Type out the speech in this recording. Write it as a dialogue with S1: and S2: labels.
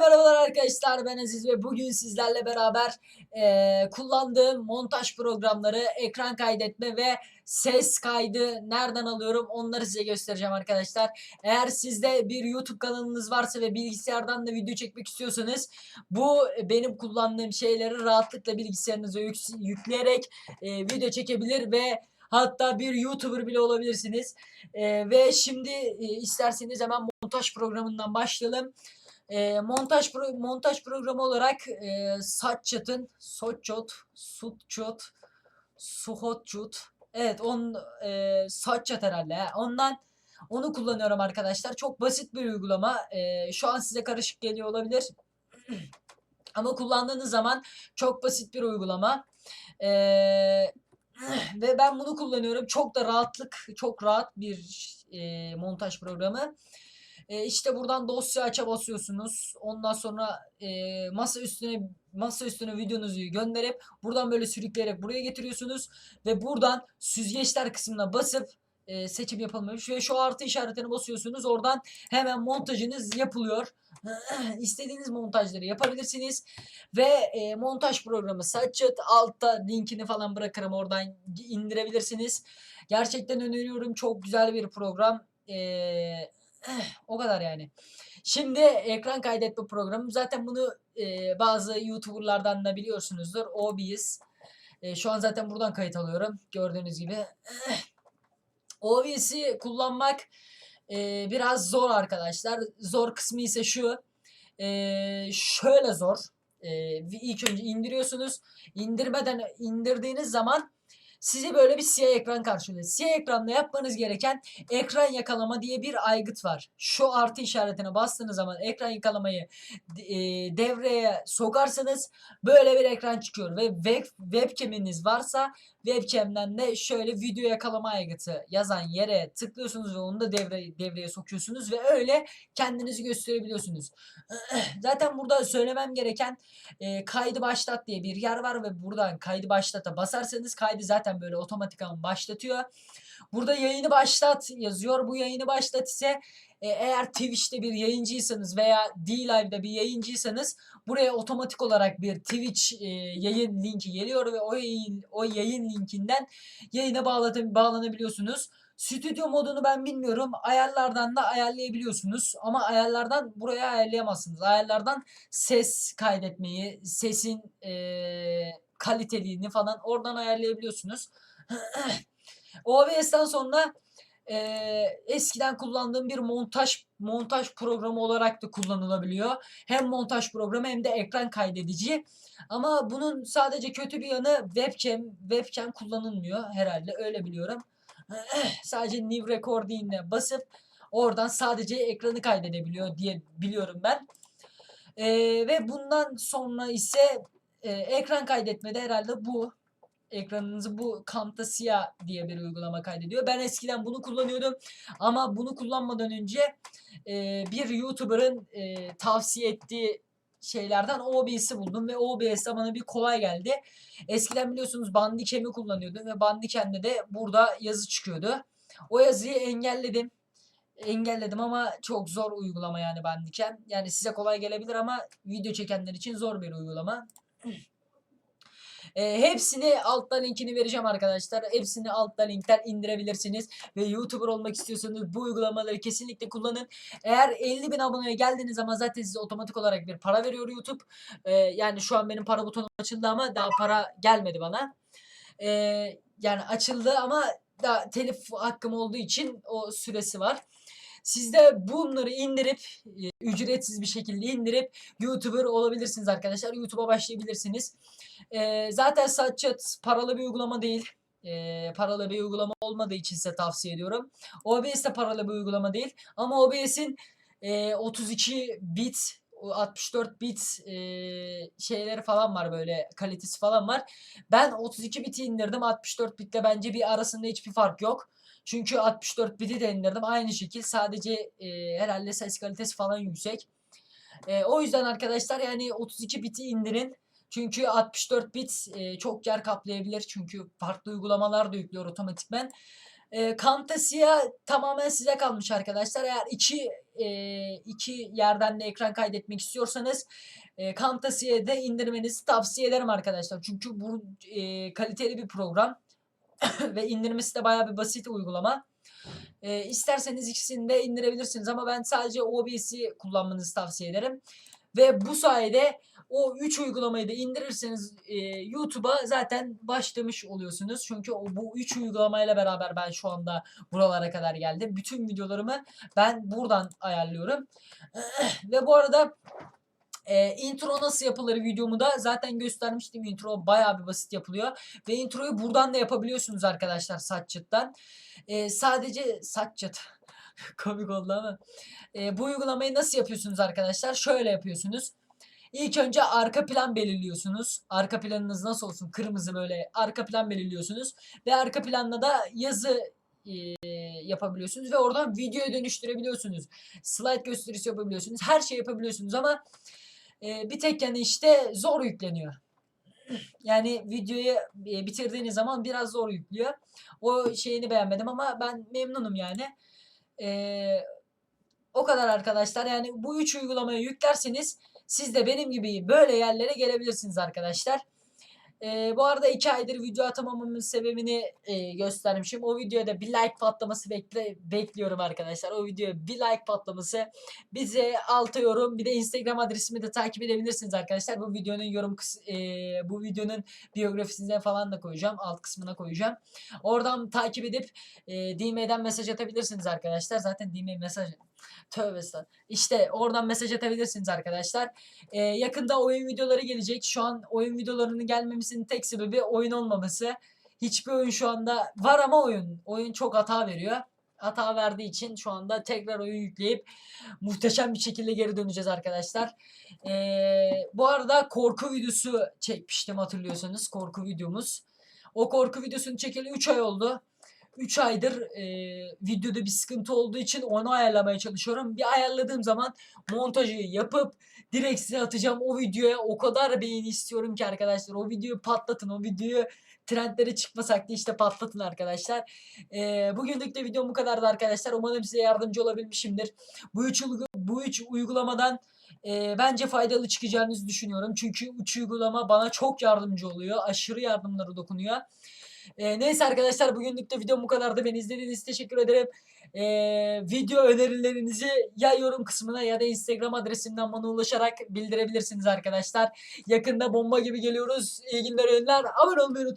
S1: Merhabalar arkadaşlar ben Aziz ve bugün sizlerle beraber eee, kullandığım montaj programları, ekran kaydetme ve ses kaydı nereden alıyorum onları size göstereceğim arkadaşlar. Eğer sizde bir YouTube kanalınız varsa ve bilgisayardan da video çekmek istiyorsanız bu benim kullandığım şeyleri rahatlıkla bilgisayarınıza yük- yükleyerek eee, video çekebilir ve hatta bir YouTuber bile olabilirsiniz. Eee, ve şimdi eee, isterseniz hemen montaj programından başlayalım. E, montaj pro montaj programı olarak e, Satchat'ın Sotchot, Sutchot, Suhotchut. Evet, on e, Satchat herhalde. he. Ondan onu kullanıyorum arkadaşlar. Çok basit bir uygulama. E, şu an size karışık geliyor olabilir. Ama kullandığınız zaman çok basit bir uygulama. E, ve ben bunu kullanıyorum. Çok da rahatlık, çok rahat bir e, montaj programı. E, işte buradan dosya aça basıyorsunuz. Ondan sonra e, masa üstüne masa üstüne videonuzu gönderip buradan böyle sürükleyerek buraya getiriyorsunuz ve buradan süzgeçler kısmına basıp e, seçim yapılmış ve şu artı işaretine basıyorsunuz. Oradan hemen montajınız yapılıyor. İstediğiniz montajları yapabilirsiniz ve e, montaj programı Saçet altta linkini falan bırakırım oradan indirebilirsiniz. Gerçekten öneriyorum. Çok güzel bir program. Eee o kadar yani. Şimdi ekran kaydetme programı. Zaten bunu e, bazı YouTuber'lardan da biliyorsunuzdur. OBS. E, şu an zaten buradan kayıt alıyorum. Gördüğünüz gibi. OBS'i kullanmak e, biraz zor arkadaşlar. Zor kısmı ise şu. E, şöyle zor. E, ilk önce indiriyorsunuz. İndirmeden indirdiğiniz zaman sizi böyle bir siyah ekran karşılıyor. Siyah ekranda yapmanız gereken ekran yakalama diye bir aygıt var. Şu artı işaretine bastığınız zaman ekran yakalamayı e, devreye sokarsanız böyle bir ekran çıkıyor ve web, webcam'iniz varsa webcam'den de şöyle video yakalama aygıtı yazan yere tıklıyorsunuz ve onu da devre, devreye sokuyorsunuz ve öyle kendinizi gösterebiliyorsunuz. Zaten burada söylemem gereken e, kaydı başlat diye bir yer var ve buradan kaydı başlata basarsanız kaydı zaten böyle otomatikman başlatıyor. Burada yayını başlat yazıyor. Bu yayını başlat ise e, eğer Twitch'te bir yayıncıysanız veya D-Live'da bir yayıncıysanız buraya otomatik olarak bir Twitch e, yayın linki geliyor ve o yayın, o yayın linkinden yayına bağlatın, bağlanabiliyorsunuz. Stüdyo modunu ben bilmiyorum. Ayarlardan da ayarlayabiliyorsunuz. Ama ayarlardan buraya ayarlayamazsınız. Ayarlardan ses kaydetmeyi, sesin eee, kaliteliğini falan oradan ayarlayabiliyorsunuz. OBS'ten sonra eee, eskiden kullandığım bir montaj montaj programı olarak da kullanılabiliyor. Hem montaj programı hem de ekran kaydedici. Ama bunun sadece kötü bir yanı webcam webcam kullanılmıyor herhalde öyle biliyorum. sadece new recording'e basıp oradan sadece ekranı kaydedebiliyor diye biliyorum ben. Ee, ve bundan sonra ise e, ekran kaydetmede herhalde bu ekranınızı bu Camtasia diye bir uygulama kaydediyor. Ben eskiden bunu kullanıyordum ama bunu kullanmadan önce e, bir YouTuber'ın e, tavsiye ettiği şeylerden OBS'i buldum ve OBS bana bir kolay geldi. Eskiden biliyorsunuz Bandicam'i kullanıyordum ve Bandicam'de de burada yazı çıkıyordu. O yazıyı engelledim. Engelledim ama çok zor uygulama yani Bandicam. Yani size kolay gelebilir ama video çekenler için zor bir uygulama. E, hepsini altta linkini vereceğim arkadaşlar. Hepsini altta linkten indirebilirsiniz. Ve YouTuber olmak istiyorsanız bu uygulamaları kesinlikle kullanın. Eğer 50 bin aboneye geldiğiniz zaman zaten size otomatik olarak bir para veriyor YouTube. E, yani şu an benim para butonum açıldı ama daha para gelmedi bana. E, yani açıldı ama daha telif hakkım olduğu için o süresi var. Siz de bunları indirip e, ücretsiz bir şekilde indirip YouTuber olabilirsiniz arkadaşlar. YouTube'a başlayabilirsiniz. E, zaten Satchat paralı bir uygulama değil. E, paralı bir uygulama olmadığı için size tavsiye ediyorum. OBS de paralı bir uygulama değil. Ama OBS'in e, 32 bit 64 bit e, şeyleri falan var böyle kalitesi falan var. Ben 32 biti indirdim 64 bitle bence bir arasında hiçbir fark yok. Çünkü 64 biti de indirdim aynı şekil sadece e, herhalde ses kalitesi falan yüksek. E, o yüzden arkadaşlar yani 32 biti indirin. Çünkü 64 bit e, çok yer kaplayabilir. Çünkü farklı uygulamalar da yüklüyor otomatikmen. E, Camtasia tamamen size kalmış arkadaşlar. Eğer iki e, iki yerden de ekran kaydetmek istiyorsanız e, Camtasia'yı da indirmenizi tavsiye ederim arkadaşlar. Çünkü bu e, kaliteli bir program ve indirmesi de bayağı bir basit uygulama. E, isterseniz ikisini de indirebilirsiniz ama ben sadece OBS'i kullanmanızı tavsiye ederim. Ve bu sayede o 3 uygulamayı da indirirseniz e, YouTube'a zaten başlamış oluyorsunuz. Çünkü o, bu 3 uygulamayla beraber ben şu anda buralara kadar geldim. Bütün videolarımı ben buradan ayarlıyorum. Ve bu arada e, intro nasıl yapılır videomu da zaten göstermiştim. Intro bayağı bir basit yapılıyor. Ve introyu buradan da yapabiliyorsunuz arkadaşlar Saççıt'tan. E, sadece Saççıt komik oldu ama. E, bu uygulamayı nasıl yapıyorsunuz arkadaşlar? Şöyle yapıyorsunuz. İlk önce arka plan belirliyorsunuz. Arka planınız nasıl olsun? Kırmızı böyle arka plan belirliyorsunuz. Ve arka planla da yazı e, yapabiliyorsunuz. Ve oradan videoya dönüştürebiliyorsunuz. Slide gösterisi yapabiliyorsunuz. Her şey yapabiliyorsunuz ama e, bir tek yani işte zor yükleniyor. Yani videoyu e, bitirdiğiniz zaman biraz zor yüklüyor. O şeyini beğenmedim ama ben memnunum yani. Eee o kadar arkadaşlar. Yani bu üç uygulamayı yüklerseniz siz de benim gibi böyle yerlere gelebilirsiniz arkadaşlar. Ee, bu arada iki aydır video atamamamın sebebini e, göstermişim. O videoya da bir like patlaması bekle, bekliyorum arkadaşlar. O videoya bir like patlaması. Bize altı yorum bir de Instagram adresimi de takip edebilirsiniz arkadaşlar. Bu videonun yorum e, bu videonun biyografisine falan da koyacağım. Alt kısmına koyacağım. Oradan takip edip e, DM'den mesaj atabilirsiniz arkadaşlar. Zaten DM mesaj Tövbe estağfurullah. İşte oradan mesaj atabilirsiniz arkadaşlar. Ee, yakında oyun videoları gelecek. Şu an oyun videolarının gelmemesinin tek sebebi oyun olmaması. Hiçbir oyun şu anda var ama oyun. Oyun çok hata veriyor. Hata verdiği için şu anda tekrar oyun yükleyip muhteşem bir şekilde geri döneceğiz arkadaşlar. Ee, bu arada korku videosu çekmiştim hatırlıyorsanız. Korku videomuz. O korku videosunu çekeli 3 ay oldu. 3 aydır e, videoda bir sıkıntı olduğu için onu ayarlamaya çalışıyorum. Bir ayarladığım zaman montajı yapıp direkt size atacağım. O videoya o kadar beğeni istiyorum ki arkadaşlar. O videoyu patlatın. O videoyu trendlere çıkmasak da işte patlatın arkadaşlar. E, bugünlük de videom bu kadardı arkadaşlar. Umarım size yardımcı olabilmişimdir. Bu üç, bu üç uygulamadan e, bence faydalı çıkacağınızı düşünüyorum. Çünkü üç uygulama bana çok yardımcı oluyor. Aşırı yardımları dokunuyor. Ee, neyse arkadaşlar bugünlük de videom bu kadardı. Beni izlediğiniz için teşekkür ederim. Ee, video önerilerinizi ya yorum kısmına ya da Instagram adresimden bana ulaşarak bildirebilirsiniz arkadaşlar. Yakında bomba gibi geliyoruz. İyi günler, oyunlar. Abone olmayı unutmayın.